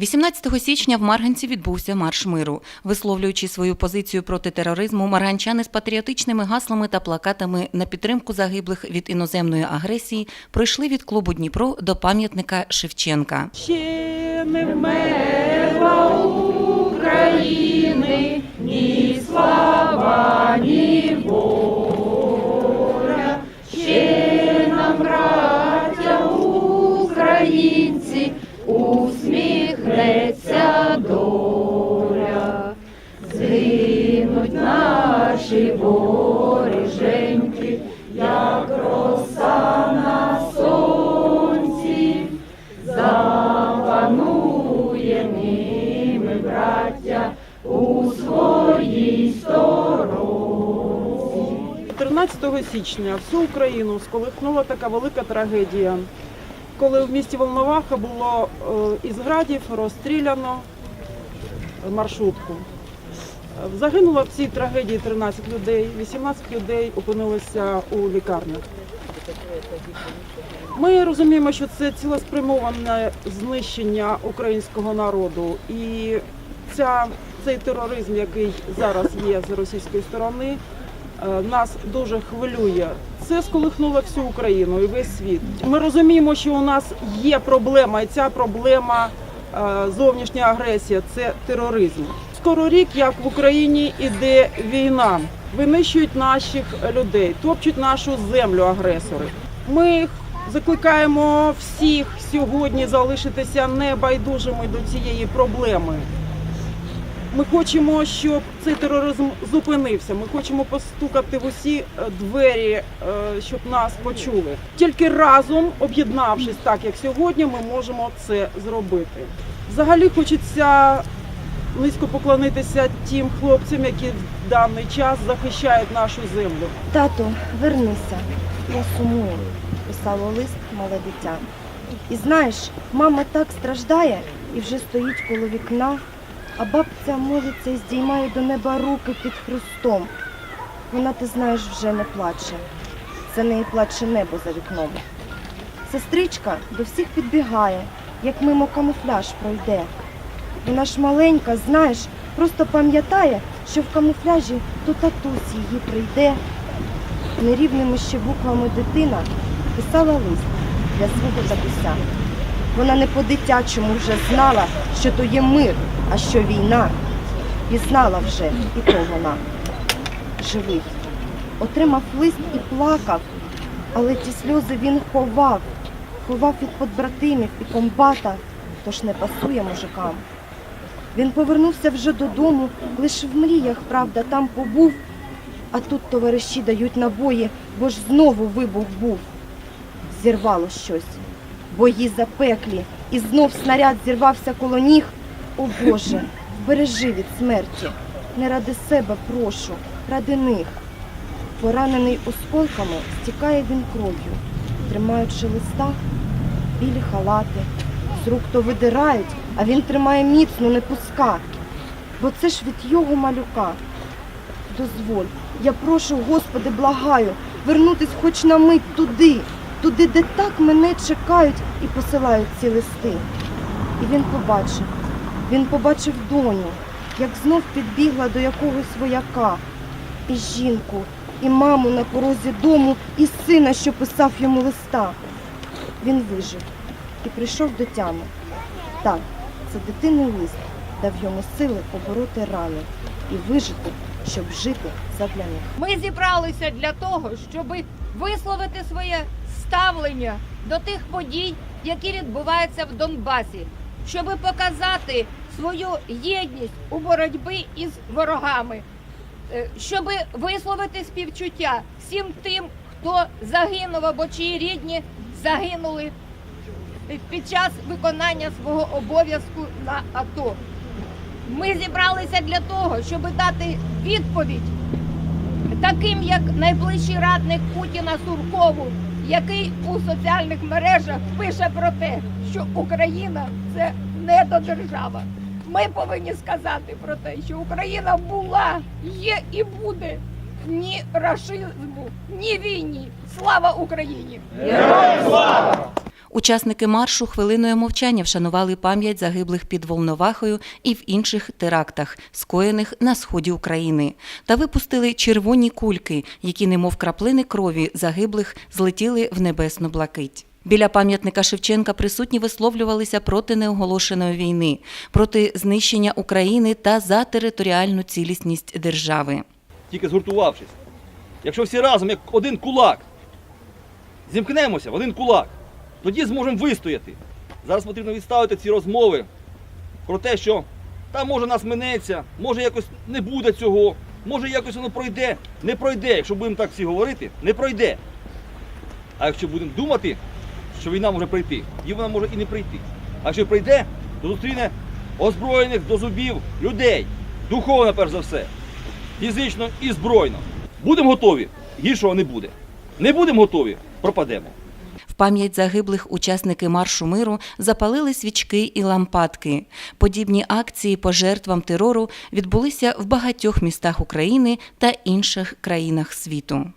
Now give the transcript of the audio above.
18 січня в Марганці відбувся марш миру. Висловлюючи свою позицію проти тероризму, марганчани з патріотичними гаслами та плакатами на підтримку загиблих від іноземної агресії пройшли від клубу Дніпро до пам'ятника Шевченка. Ще не вмерла України, ні слава, ні наші воріженьки, як роса на сонці. Запанує ними, браття, у своїй сторонці. 13 січня всю Україну сколихнула така велика трагедія, коли в місті Волноваха було е, із градів розстріляно маршрутку. Загинуло в цій трагедії 13 людей, 18 людей опинилися у лікарнях. Ми розуміємо, що це цілеспрямоване знищення українського народу, і ця, цей тероризм, який зараз є з російської сторони, е, нас дуже хвилює. Це сколихнуло всю Україну і весь світ. Ми розуміємо, що у нас є проблема, і ця проблема е, зовнішня агресія це тероризм. Скоро рік, як в Україні іде війна, винищують наших людей, топчуть нашу землю агресори. Ми закликаємо всіх сьогодні залишитися небайдужими до цієї проблеми. Ми хочемо, щоб цей тероризм зупинився. Ми хочемо постукати в усі е, двері, е, щоб нас почули. Тільки разом, об'єднавшись так, як сьогодні, ми можемо це зробити. Взагалі хочеться низько поклонитися тим хлопцям, які в даний час захищають нашу землю. Тату, вернися. Я сумую, писало лист мале дитя. І знаєш, мама так страждає і вже стоїть коло вікна, а бабця молиться і здіймає до неба руки під Христом. Вона, ти знаєш, вже не плаче. За неї плаче небо за вікном. Сестричка до всіх підбігає, як мимо камуфляж пройде. Вона ж маленька, знаєш, просто пам'ятає, що в камуфляжі то татусь її прийде. Нерівними ще буквами дитина писала лист для свого татуся. Вона не по-дитячому вже знала, що то є мир, а що війна. Пізнала вже і то вона. Живий. Отримав лист і плакав, але ті сльози він ховав, ховав від подбратимів і комбата, тож не пасує мужикам. Він повернувся вже додому, лише в мріях, правда, там побув, а тут товариші дають набої, бо ж знову вибух був. Зірвало щось, бої запеклі, і знов снаряд зірвався коло ніг. О Боже, бережи від смерті, не ради себе прошу, ради них. Поранений осколками стікає він кров'ю, тримаючи листа, білі халати, з рук то видирають, а він тримає міцно, не пуска. Бо це ж від його малюка. Дозволь, я прошу, Господи, благаю, вернутись хоч на мить туди, туди, де так мене чекають і посилають ці листи. І він побачив, він побачив доню, як знов підбігла до якогось вояка, і жінку, і маму на порозі дому, і сина, що писав йому листа. Він вижив і прийшов до тями. Так, це дитинний лист дав йому сили побороти рани і вижити, щоб жити задля них. Ми зібралися для того, щоб висловити своє ставлення до тих подій, які відбуваються в Донбасі, щоб показати свою єдність у боротьбі із ворогами, е, щоб висловити співчуття всім тим, хто загинув або чиї рідні загинули під час виконання свого обов'язку на АТО. Ми зібралися для того, щоб дати відповідь таким, як найближчий радник Путіна Суркову, який у соціальних мережах пише про те, що Україна це недодержава. Ми повинні сказати про те, що Україна була, є і буде ні рашизму, ні війні. Слава Україні! Учасники маршу хвилиною мовчання вшанували пам'ять загиблих під Волновахою і в інших терактах, скоєних на сході України, та випустили червоні кульки, які, немов краплини крові загиблих, злетіли в небесну блакить. Біля пам'ятника Шевченка присутні висловлювалися проти неоголошеної війни, проти знищення України та за територіальну цілісність держави. тільки згуртувавшись. Якщо всі разом, як один кулак, зімкнемося в один кулак, тоді зможемо вистояти. Зараз потрібно відставити ці розмови про те, що та може нас минеться, може якось не буде цього, може якось воно пройде. Не пройде, якщо будемо так всі говорити, не пройде. А якщо будемо думати, що війна може прийти, і вона може і не прийти. А якщо прийде, то зустріне озброєних до зубів людей, духовно перш за все фізично і збройно. Будемо готові, гіршого не буде. Не будемо готові, пропадемо. Пам'ять загиблих учасники маршу миру запалили свічки і лампадки. Подібні акції по жертвам терору відбулися в багатьох містах України та інших країнах світу.